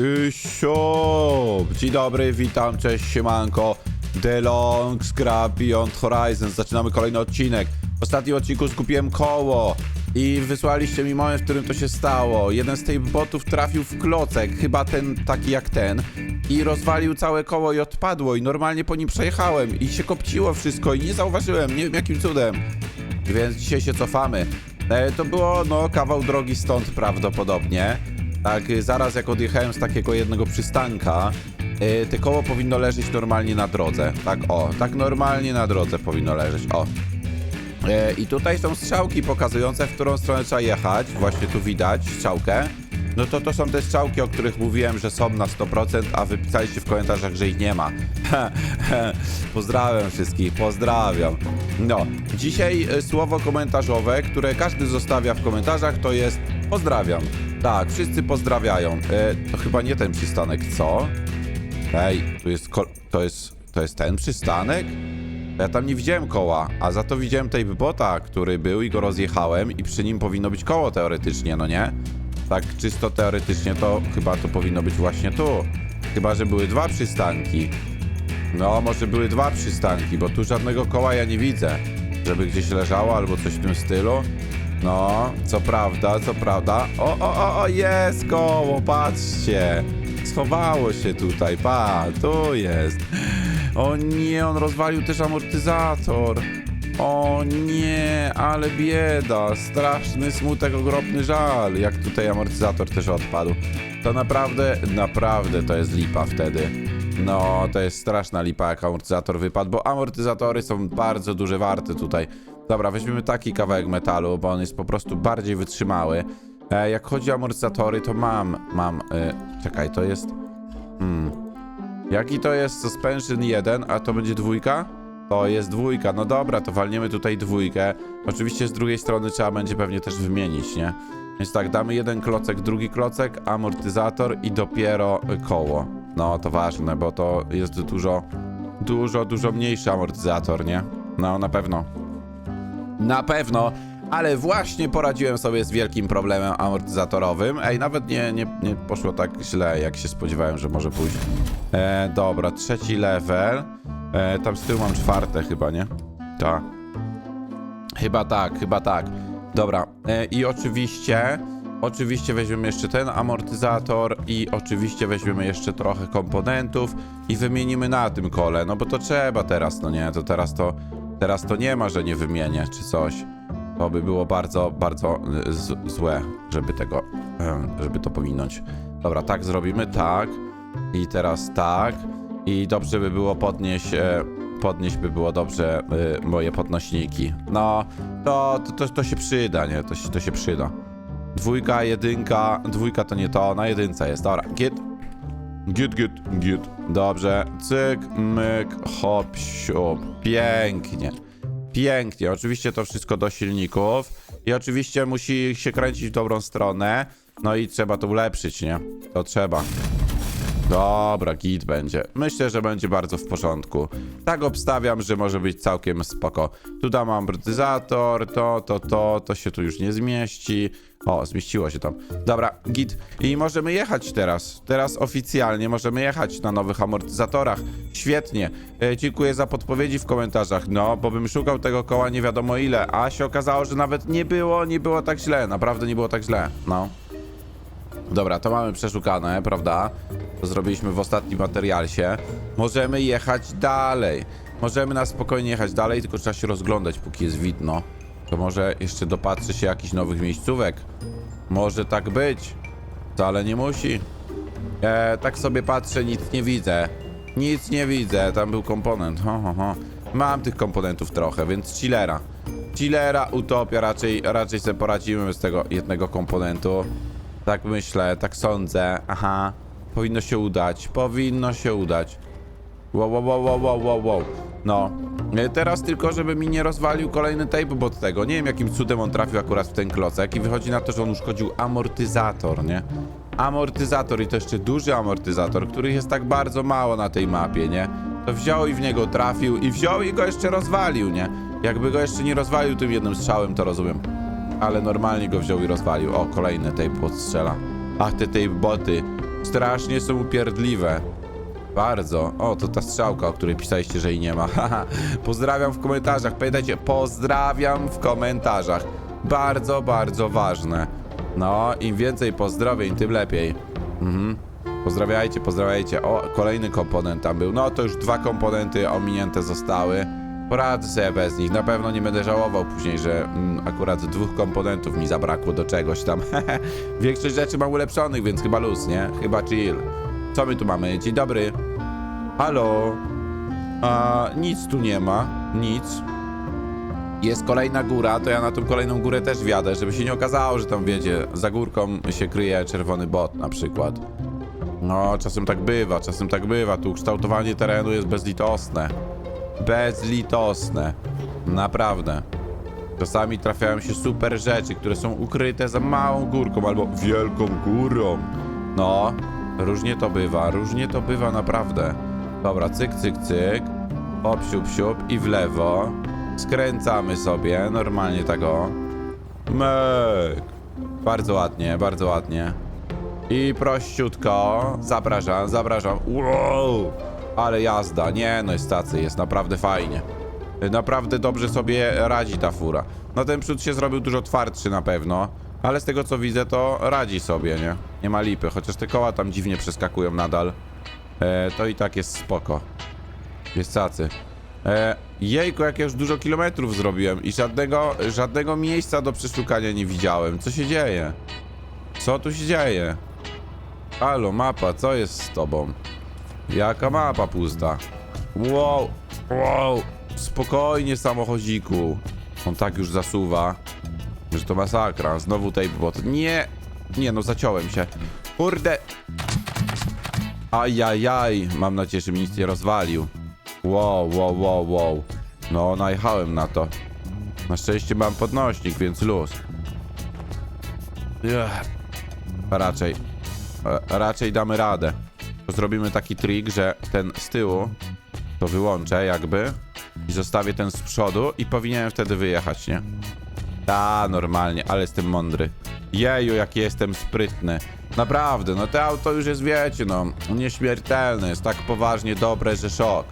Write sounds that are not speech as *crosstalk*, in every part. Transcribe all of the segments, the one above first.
Y, Siop! Dzień dobry, witam, cześć, siemanko. The Long Scrap Beyond Horizons. Zaczynamy kolejny odcinek. W ostatnim odcinku zgubiłem koło i wysłaliście mi moment, w którym to się stało. Jeden z tych botów trafił w klocek, chyba ten taki jak ten, i rozwalił całe koło i odpadło i normalnie po nim przejechałem i się kopciło wszystko i nie zauważyłem, nie wiem jakim cudem. Więc dzisiaj się cofamy. E, to było, no, kawał drogi stąd prawdopodobnie. Tak, y, zaraz jak odjechałem z takiego jednego przystanka, y, te koło powinno leżeć normalnie na drodze. Tak, o, tak normalnie na drodze powinno leżeć, o. E, I tutaj są strzałki pokazujące, w którą stronę trzeba jechać. Właśnie tu widać strzałkę. No to to są te strzałki, o których mówiłem, że są na 100%, a wy pisaliście w komentarzach, że ich nie ma. *laughs* pozdrawiam wszystkich, pozdrawiam. No, dzisiaj e, słowo komentarzowe, które każdy zostawia w komentarzach, to jest pozdrawiam. Tak, wszyscy pozdrawiają. E, to chyba nie ten przystanek, co? Ej, tu jest, to jest, to jest ten przystanek? Ja tam nie widziałem koła, a za to widziałem tej bota, który był i go rozjechałem i przy nim powinno być koło teoretycznie, no nie? Tak czysto teoretycznie to chyba to powinno być właśnie tu. Chyba, że były dwa przystanki. No, może były dwa przystanki, bo tu żadnego koła ja nie widzę. Żeby gdzieś leżało albo coś w tym stylu. No, co prawda, co prawda. O, o, o, o, jest koło, patrzcie. Schowało się tutaj, pa, tu jest. O nie, on rozwalił też amortyzator. O nie, ale bieda, straszny smutek, ogromny żal, jak tutaj amortyzator też odpadł. To naprawdę, naprawdę to jest lipa wtedy. No, to jest straszna lipa, jak amortyzator wypadł, bo amortyzatory są bardzo duże warte tutaj. Dobra, weźmiemy taki kawałek metalu, bo on jest po prostu bardziej wytrzymały. E, jak chodzi o amortyzatory, to mam, mam, e, czekaj, to jest... Hmm, Jaki to jest suspension 1, a to będzie dwójka? To jest dwójka, no dobra, to walniemy tutaj dwójkę. Oczywiście z drugiej strony trzeba będzie pewnie też wymienić, nie? Więc tak, damy jeden klocek, drugi klocek, amortyzator i dopiero koło. No, to ważne, bo to jest dużo, dużo, dużo mniejszy amortyzator, nie? No, na pewno. Na pewno, ale właśnie poradziłem sobie z wielkim problemem amortyzatorowym. Ej, nawet nie, nie, nie poszło tak źle, jak się spodziewałem, że może pójść. E, dobra, trzeci level. E, tam z tyłu mam czwarte chyba, nie? Tak. Chyba tak, chyba tak. Dobra, e, i oczywiście, oczywiście weźmiemy jeszcze ten amortyzator i oczywiście weźmiemy jeszcze trochę komponentów i wymienimy na tym kole, no bo to trzeba teraz, no nie, to teraz to, teraz to nie ma, że nie wymienię czy coś. To by było bardzo, bardzo y, złe, żeby tego, em, żeby to pominąć. Dobra, tak zrobimy, tak. I teraz tak. I dobrze by było podnieść, e, podnieść by było dobrze e, moje podnośniki. No, to, to, to, się przyda, nie? To to się przyda. Dwójka, jedynka, dwójka to nie to, na jedynce jest. Dobra, git. Git, git, git. Dobrze. Cyk, myk, hop, siup. Pięknie. Pięknie. Oczywiście to wszystko do silników. I oczywiście musi się kręcić w dobrą stronę. No i trzeba to ulepszyć, nie? To trzeba. Dobra, git będzie. Myślę, że będzie bardzo w porządku. Tak obstawiam, że może być całkiem spoko. Tu dam amortyzator, to, to, to, to się tu już nie zmieści. O, zmieściło się tam. Dobra, git. I możemy jechać teraz. Teraz oficjalnie możemy jechać na nowych amortyzatorach. Świetnie. E, dziękuję za podpowiedzi w komentarzach. No, bo bym szukał tego koła nie wiadomo ile, a się okazało, że nawet nie było, nie było tak źle. Naprawdę nie było tak źle. No. Dobra, to mamy przeszukane, prawda? To zrobiliśmy w ostatnim materialsie. Możemy jechać dalej. Możemy na spokojnie jechać dalej, tylko trzeba się rozglądać, póki jest widno. To może jeszcze dopatrzy się jakichś nowych miejscówek. Może tak być. Wcale nie musi. E, tak sobie patrzę, nic nie widzę. Nic nie widzę, tam był komponent. Ho, ho, ho. Mam tych komponentów trochę, więc chillera. Chillera, utopia, raczej, raczej sobie poradzimy z tego jednego komponentu. Tak myślę, tak sądzę. Aha. Powinno się udać. Powinno się udać. Wow, wow, wow, wow, wow, wow. No. E, Teraz tylko, żeby mi nie rozwalił kolejny tape od tego. Nie wiem, jakim cudem on trafił akurat w ten klocek i wychodzi na to, że on uszkodził amortyzator, nie? Amortyzator i to jeszcze duży amortyzator, których jest tak bardzo mało na tej mapie, nie? To wziął i w niego trafił i wziął i go jeszcze rozwalił, nie? Jakby go jeszcze nie rozwalił tym jednym strzałem, to rozumiem. Ale normalnie go wziął i rozwalił. O, kolejny tape podstrzela. Ach, te tape boty. Strasznie są upierdliwe. Bardzo. O, to ta strzałka, o której pisaliście, że jej nie ma. *laughs* Haha. pozdrawiam w komentarzach. Pamiętajcie, pozdrawiam w komentarzach. Bardzo, bardzo ważne. No, im więcej pozdrowień, tym lepiej. Mhm. Pozdrawiajcie, pozdrawiajcie. O, kolejny komponent tam był. No to już dwa komponenty ominięte zostały. Poradzę sobie bez nich. Na pewno nie będę żałował później, że mm, akurat dwóch komponentów mi zabrakło do czegoś tam. *laughs* Większość rzeczy mam ulepszonych, więc chyba luz, nie? Chyba chill. Co my tu mamy? Dzień dobry. Halo. A, nic tu nie ma. Nic. Jest kolejna góra, to ja na tą kolejną górę też wjadę, żeby się nie okazało, że tam wiecie, za górką się kryje czerwony bot na przykład. No, czasem tak bywa, czasem tak bywa. Tu kształtowanie terenu jest bezlitosne. Bezlitosne. Naprawdę. Czasami trafiają się super rzeczy, które są ukryte za małą górką albo wielką górą. No, różnie to bywa, różnie to bywa naprawdę. Dobra, cyk, cyk, cyk. Hop, siup, siup i w lewo. Skręcamy sobie, normalnie tego. Mek. Bardzo ładnie, bardzo ładnie. I prościutko. Zapraszam, zapraszam. Wow! Ale jazda. Nie, no jest tacy, jest naprawdę fajnie. Naprawdę dobrze sobie radzi ta fura. No ten przód się zrobił dużo twardszy na pewno. Ale z tego co widzę, to radzi sobie, nie? Nie ma lipy, chociaż te koła tam dziwnie przeskakują nadal. E, to i tak jest spoko. Jest cacy. E, jejku, jak ja już dużo kilometrów zrobiłem i żadnego, żadnego miejsca do przeszukania nie widziałem. Co się dzieje? Co tu się dzieje? Halo, mapa, co jest z tobą? Jaka mapa pusta? Wow, wow, spokojnie samochodziku. On tak już zasuwa, że to masakra. Znowu tej bot. Nie, nie no, zaciąłem się. Kurde. Ajajaj, mam nadzieję, że mi nic nie rozwalił. Wow, wow, wow, wow. No, najechałem na to. Na szczęście mam podnośnik, więc luz. Ech. Raczej. E, raczej damy radę. To zrobimy taki trik, że ten z tyłu to wyłączę jakby i zostawię ten z przodu i powinienem wtedy wyjechać, nie? Ta, normalnie, ale jestem mądry. Jeju, jak jestem sprytny. Naprawdę, no to auto już jest, wiecie, no, nieśmiertelne, jest tak poważnie dobre, że szok.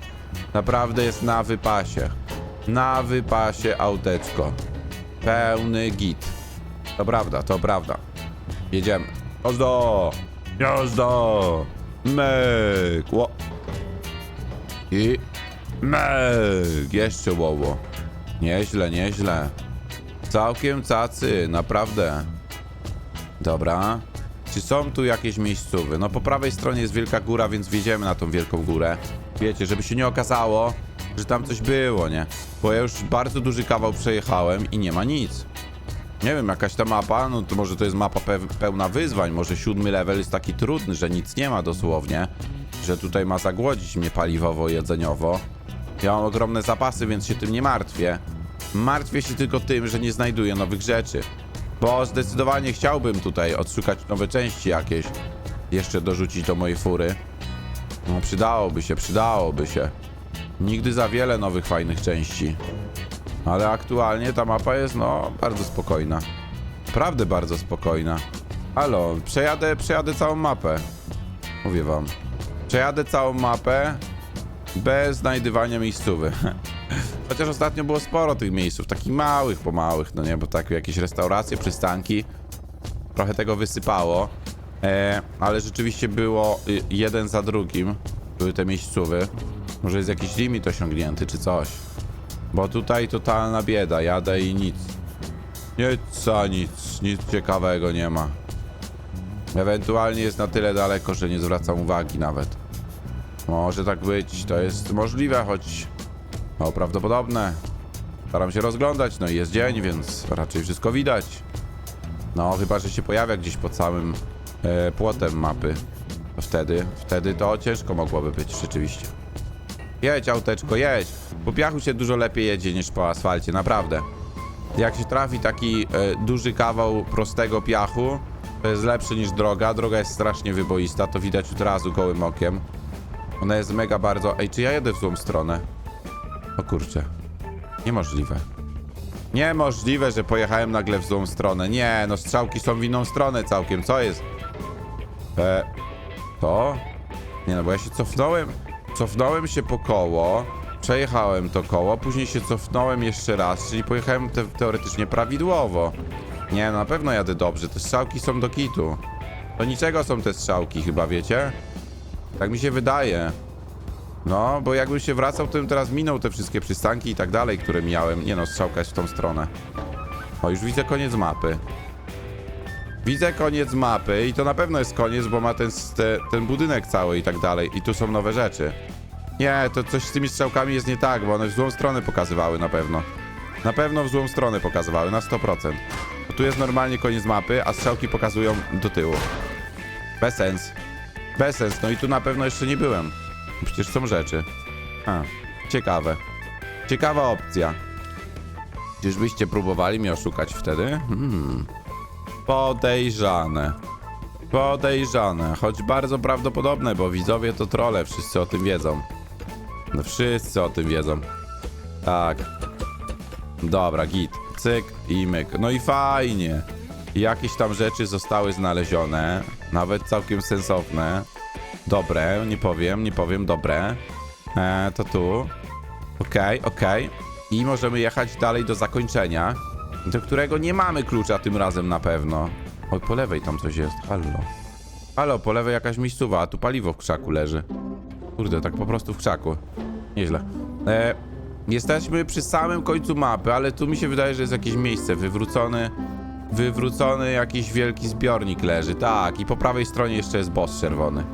Naprawdę jest na wypasie. Na wypasie auteczko. Pełny git. To prawda, to prawda. Jedziemy. Jazdo! Jazdo! Myk! Ło. I... Myk! Jeszcze łoło. Nieźle, nieźle. Całkiem cacy, naprawdę. Dobra. Czy są tu jakieś miejscowy? No po prawej stronie jest wielka góra, więc wjedziemy na tą wielką górę. Wiecie, żeby się nie okazało, że tam coś było, nie? Bo ja już bardzo duży kawał przejechałem i nie ma nic. Nie wiem, jakaś ta mapa, no to może to jest mapa pe pełna wyzwań, może siódmy level jest taki trudny, że nic nie ma dosłownie, że tutaj ma zagłodzić mnie paliwowo-jedzeniowo. Ja mam ogromne zapasy, więc się tym nie martwię. Martwię się tylko tym, że nie znajduję nowych rzeczy. Bo zdecydowanie chciałbym tutaj odszukać nowe części jakieś. Jeszcze dorzucić do mojej fury. No przydałoby się, przydałoby się. Nigdy za wiele nowych fajnych części. Ale aktualnie ta mapa jest, no, bardzo spokojna. Naprawdę bardzo spokojna. Halo, przejadę, przejadę całą mapę. Mówię wam. Przejadę całą mapę bez znajdywania miejscowy. *laughs* Chociaż ostatnio było sporo tych miejsców, takich małych, pomałych, no nie, bo tak jakieś restauracje, przystanki. Trochę tego wysypało. E, ale rzeczywiście było y, jeden za drugim. Były te miejscowy. Może jest jakiś limit osiągnięty, czy coś. Bo tutaj totalna bieda, jadę i nic. Nic, a nic, nic ciekawego nie ma. Ewentualnie jest na tyle daleko, że nie zwracam uwagi nawet. Może tak być, to jest możliwe, choć mało prawdopodobne. Staram się rozglądać, no i jest dzień, więc raczej wszystko widać. No, chyba, że się pojawia gdzieś pod samym e, płotem mapy. Wtedy, wtedy to ciężko mogłoby być rzeczywiście. Jedź, auteczko, jedź. Po piachu się dużo lepiej jedzie niż po asfalcie, naprawdę. Jak się trafi taki e, duży kawał prostego piachu, to jest lepszy niż droga. Droga jest strasznie wyboista, to widać od razu gołym okiem. Ona jest mega bardzo... Ej, czy ja jedę w złą stronę? O kurczę. Niemożliwe. Niemożliwe, że pojechałem nagle w złą stronę. Nie, no strzałki są w inną stronę całkiem. Co jest? E, To? Nie no, bo ja się cofnąłem, cofnąłem się po koło, przejechałem to koło, później się cofnąłem jeszcze raz, czyli pojechałem te, teoretycznie prawidłowo. Nie, no, na pewno jadę dobrze, te strzałki są do kitu. Do niczego są te strzałki chyba, wiecie? Tak mi się wydaje. No, bo jakbym się wracał, to bym teraz minął te wszystkie przystanki i tak dalej, które miałem. Nie no, strzałka jest w tą stronę. O, już widzę koniec mapy. Widzę koniec mapy i to na pewno jest koniec, bo ma ten, te, ten budynek cały i tak dalej. I tu są nowe rzeczy. Nie, to coś z tymi strzałkami jest nie tak, bo one w złą stronę pokazywały na pewno. Na pewno w złą stronę pokazywały, na 100%. Bo tu jest normalnie koniec mapy, a strzałki pokazują do tyłu. Bez sens. Bez sens, no i tu na pewno jeszcze nie byłem. Przecież są rzeczy. A, ciekawe. Ciekawa opcja. Czyżbyście próbowali mnie oszukać wtedy? Hmm. Podejrzane. Podejrzane, choć bardzo prawdopodobne, bo widzowie to trole, wszyscy o tym wiedzą. No wszyscy o tym wiedzą. Tak. Dobra, git. Cyk i myk. No i fajnie. Jakieś tam rzeczy zostały znalezione, nawet całkiem sensowne. Dobre, nie powiem, nie powiem, dobre. E, to tu. Okej, okej. I możemy jechać dalej do zakończenia, do którego nie mamy klucza tym razem na pewno. Oj, po lewej tam coś jest, halo. Halo, po lewej jakaś miejscowa, a tu paliwo w krzaku leży. Kurde, tak po prostu w krzaku. Nieźle. E, jesteśmy przy samym końcu mapy, ale tu mi się wydaje, że jest jakieś miejsce wywrócony. Wywrócony jakiś wielki zbiornik leży. Tak, i po prawej stronie jeszcze jest boss czerwony.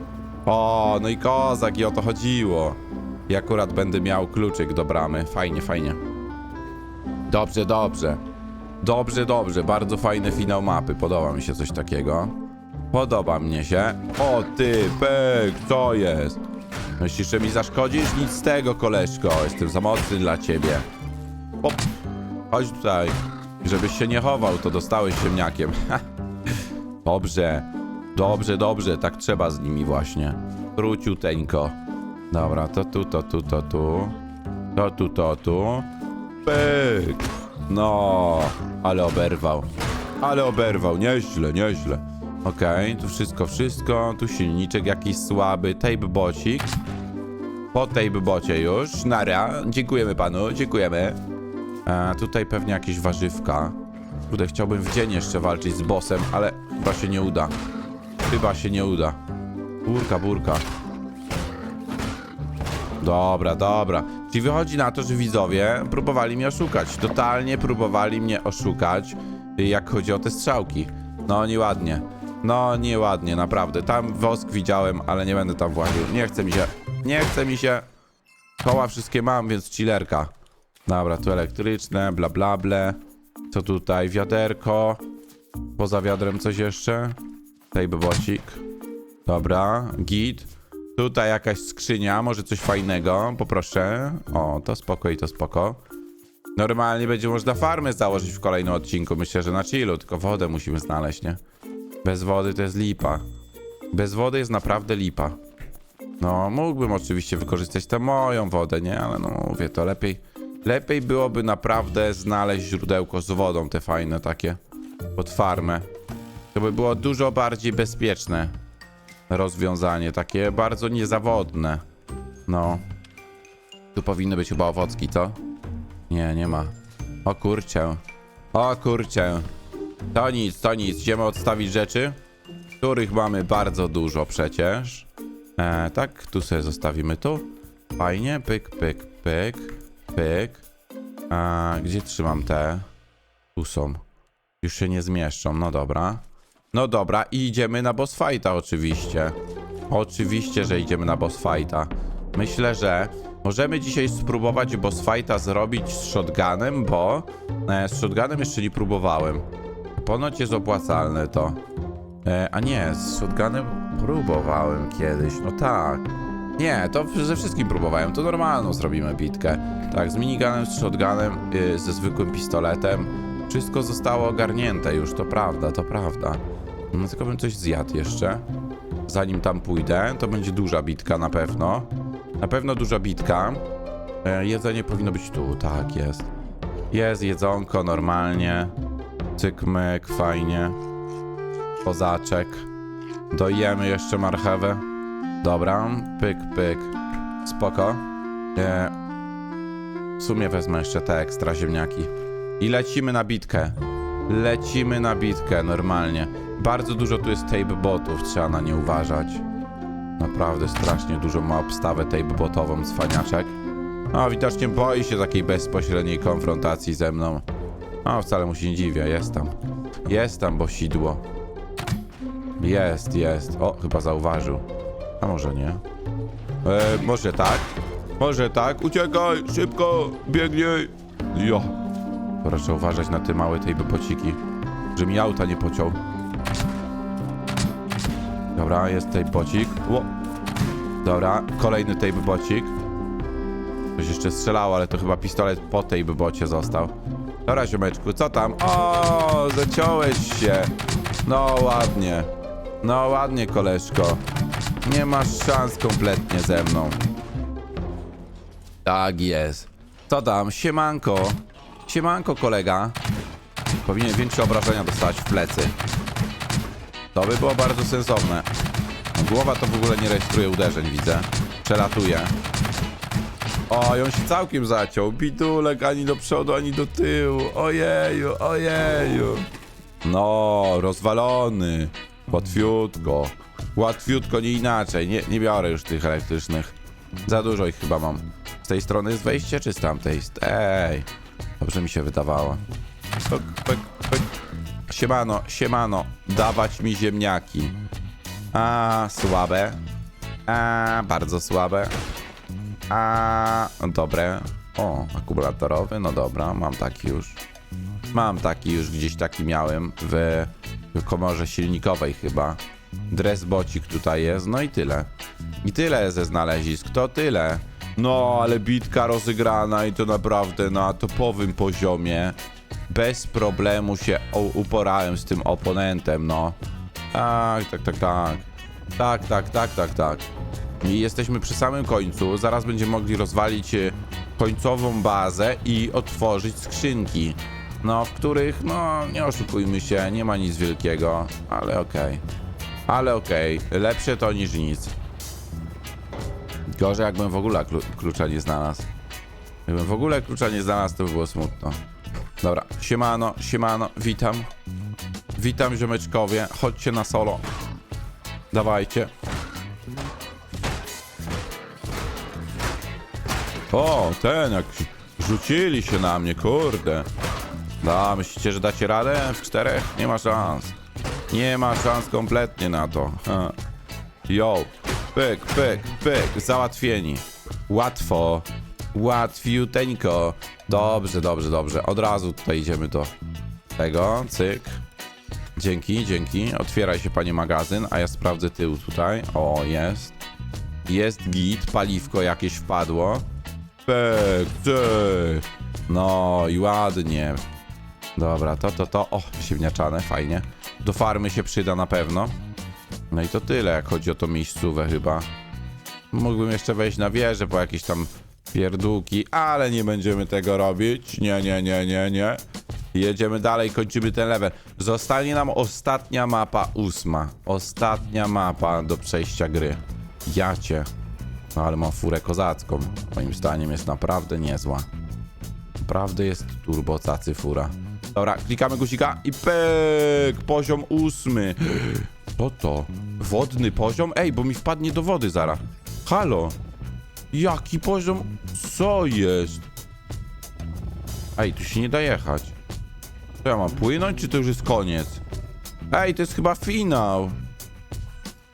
O, no i kozak, i o to chodziło. I akurat będę miał kluczyk do bramy. Fajnie, fajnie. Dobrze, dobrze. Dobrze, dobrze. Bardzo fajny finał mapy. Podoba mi się coś takiego. Podoba mnie się. O ty, pek, co jest? Myślisz, że mi zaszkodzisz? Nic z tego, koleżko. Jestem za mocny dla ciebie. Hop. Chodź tutaj. Żebyś się nie chował, to dostałeś ziemniakiem. dobrze. Dobrze, dobrze. Tak trzeba z nimi właśnie. Króciuteńko. Dobra, to tu, to tu, to tu. To tu, to tu. Pyk. No, ale oberwał. Ale oberwał, nieźle, nieźle. Okej, tu wszystko, wszystko. Tu silniczek jakiś słaby. Tape bocik. Po tape bocie już. Nara. Dziękujemy panu, dziękujemy. E, tutaj pewnie jakieś warzywka. Kurde, chciałbym w dzień jeszcze walczyć z bossem, ale chyba się nie uda. Chyba się nie uda. Burka, burka. Dobra, dobra. Czyli wychodzi na to, że widzowie próbowali mnie oszukać. Totalnie próbowali mnie oszukać, jak chodzi o te strzałki. No, nieładnie. No, nieładnie, naprawdę. Tam wosk widziałem, ale nie będę tam właził. Nie chce mi się. Nie chce mi się. Koła wszystkie mam, więc chillerka. Dobra, tu elektryczne, bla bla ble. Co tutaj? Wiaderko. Poza wiadrem coś jeszcze? Tutaj bobocik. Dobra, git. Tutaj jakaś skrzynia, może coś fajnego, poproszę. O, to spoko i to spoko. Normalnie będzie można farmę założyć w kolejnym odcinku. Myślę, że na chillu, tylko wodę musimy znaleźć, nie? Bez wody to jest lipa. Bez wody jest naprawdę lipa. No, mógłbym oczywiście wykorzystać tę moją wodę, nie? Ale no mówię, to lepiej... Lepiej byłoby naprawdę znaleźć źródełko z wodą, te fajne takie. Pod farmę. To by było dużo bardziej bezpieczne rozwiązanie, takie bardzo niezawodne. No. Tu powinny być chyba owocki, co? Nie, nie ma. O kurczę. O kurczę. To nic, to nic. Idziemy odstawić rzeczy, których mamy bardzo dużo przecież. E, tak, tu sobie zostawimy tu. Fajnie, pyk, pyk, pyk, pyk. A, gdzie trzymam te? Tu są. Już się nie zmieszczą, no dobra. No dobra, i idziemy na boss fighta oczywiście. Oczywiście, że idziemy na boss fighta. Myślę, że możemy dzisiaj spróbować boss fighta zrobić z shotgunem, bo e, z shotgunem jeszcze nie próbowałem. Ponoć jest opłacalne to. E, a nie, z shotgunem próbowałem kiedyś, no tak. Nie, to ze wszystkim próbowałem, to normalną zrobimy bitkę. Tak, z miniganem, z shotgunem, y, ze zwykłym pistoletem. Wszystko zostało ogarnięte już, to prawda, to prawda. No tylko bym coś zjadł jeszcze. Zanim tam pójdę, to będzie duża bitka na pewno. Na pewno duża bitka. E, jedzenie powinno być tu, tak jest. Jest jedzonko normalnie. Cykmyk, fajnie. Kozaczek. Dojemy jeszcze marchewę. Dobra, pyk, pyk. Spoko. E, w sumie wezmę jeszcze te ekstra ziemniaki. I lecimy na bitkę. Lecimy na bitkę, normalnie. Bardzo dużo tu jest tape botów, trzeba na nie uważać. Naprawdę strasznie dużo ma obstawę tape botową cwaniaczek. No, widocznie boi się takiej bezpośredniej konfrontacji ze mną. No, wcale mu się nie dziwię, jest tam. Jest tam, bo sidło. Jest, jest. O, chyba zauważył. A może nie? E, może tak? Może tak? Uciekaj! Szybko! Biegnij! Jo. Proszę uważać na te małe tej bociki, że mi auta nie pociął. Dobra, jest tej bocik. Ło. Dobra, kolejny tej bocik. Coś jeszcze strzelało, ale to chyba pistolet po tej bocie został. Dobra, ziomeczku, co tam? O, zaciąłeś się. No ładnie. No ładnie, koleżko. Nie masz szans kompletnie ze mną. Tak jest. Co tam? Siemanko. Siemanko, kolega. Powinien większe obrażenia dostać w plecy. To by było bardzo sensowne. Głowa to w ogóle nie rejestruje uderzeń, widzę. Przelatuje. O, i on się całkiem zaciął. Bidulek ani do przodu, ani do tyłu. Ojeju, ojeju. No, rozwalony. Łatwiutko. Łatwiutko, nie inaczej. Nie, nie biorę już tych elektrycznych. Za dużo ich chyba mam. Z tej strony jest wejście, czy z tamtej? Z- Ej. Dobrze mi się wydawało. Pyk, pyk. Siemano, siemano. Dawać mi ziemniaki. A, słabe. A, bardzo słabe. A, dobre. O, akumulatorowy, no dobra, mam taki już. Mam taki już, gdzieś taki miałem w komorze silnikowej chyba. Dresbocik tutaj jest, no i tyle. I tyle ze znalezisk, to tyle. No, ale bitka rozegrana i to naprawdę na topowym poziomie. Bez problemu się uporałem z tym oponentem, no. Tak, tak, tak, tak. Tak, tak, tak, tak, tak. I jesteśmy przy samym końcu. Zaraz będziemy mogli rozwalić e, końcową bazę i otworzyć skrzynki. No, w których, no, nie oszukujmy się, nie ma nic wielkiego, ale okej. Ale okej, lepsze to niż nic. Gorzej, jakbym w ogóle klu klucza nie znalazł. Jakbym w ogóle klucza nie znalazł, to by było smutno. Dobra, siemano, siemano, witam. Witam, ziomeczkowie, chodźcie na solo. Dawajcie. O, ten, jak rzucili się na mnie, kurde. Da, myślicie, że dacie radę w czterech? Nie ma szans. Nie ma szans kompletnie na to. Yo, pyk, pyk, pyk, załatwieni. Łatwo, łatwiuteńko. Dobrze, dobrze, dobrze. Od razu tutaj idziemy do tego, cyk. Dzięki, dzięki. Otwieraj się, panie magazyn, a ja sprawdzę tył tutaj. O, jest. Jest git, paliwko jakieś wpadło. Pek, cyk. No i ładnie. Dobra, to, to, to. O, ziemniaczane, fajnie. Do farmy się przyda na pewno. No i to tyle, jak chodzi o to miejscówę chyba. Mógłbym jeszcze wejść na wieżę po jakieś tam pierdółki, ale nie będziemy tego robić. Nie, nie, nie, nie, nie. Jedziemy dalej, kończymy ten level. Zostanie nam ostatnia mapa, ósma. Ostatnia mapa do przejścia gry. Jacie. No ale mam furę kozacką. Moim zdaniem jest naprawdę niezła. Naprawdę jest turbo cacy fura. Dobra, klikamy guzika i pyk! Poziom ósmy. *gasps* Co to? Wodny poziom? Ej, bo mi wpadnie do wody zara. Halo? Jaki poziom? Co jest? Ej, tu się nie da jechać. Co ja mam płynąć, czy to już jest koniec? Ej, to jest chyba finał.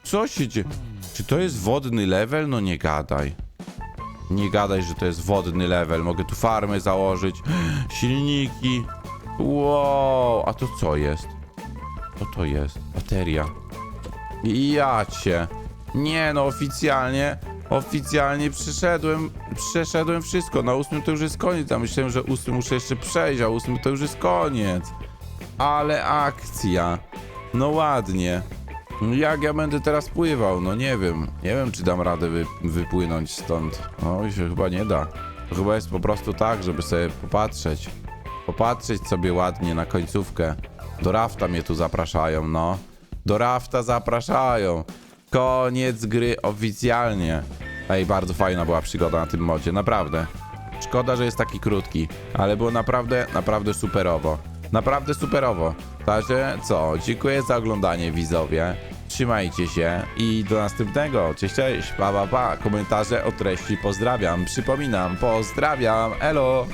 Co się dzieje? Czy to jest wodny level? No nie gadaj. Nie gadaj, że to jest wodny level. Mogę tu farmę założyć. *gasps* Silniki. Wow, a to co jest? Co to jest? Bateria. Ja cię. Nie no, oficjalnie, oficjalnie przeszedłem, przeszedłem wszystko. Na ósmym to już jest koniec. Ja myślałem, że ósmy muszę jeszcze przejść, a ósmy to już jest koniec. Ale akcja. No ładnie. Jak ja będę teraz pływał? No nie wiem. Nie wiem, czy dam radę wy, wypłynąć stąd. No się chyba nie da. Chyba jest po prostu tak, żeby sobie popatrzeć. Popatrzeć sobie ładnie na końcówkę. Do rafta mnie tu zapraszają, no. Do rafta zapraszają. Koniec gry oficjalnie. Ej, bardzo fajna była przygoda na tym modzie, naprawdę. Szkoda, że jest taki krótki, ale było naprawdę, naprawdę superowo. Naprawdę superowo. Także co, dziękuję za oglądanie widzowie. Trzymajcie się i do następnego. Cześć, cześć, pa, pa, pa. Komentarze o treści pozdrawiam. Przypominam, pozdrawiam, elo.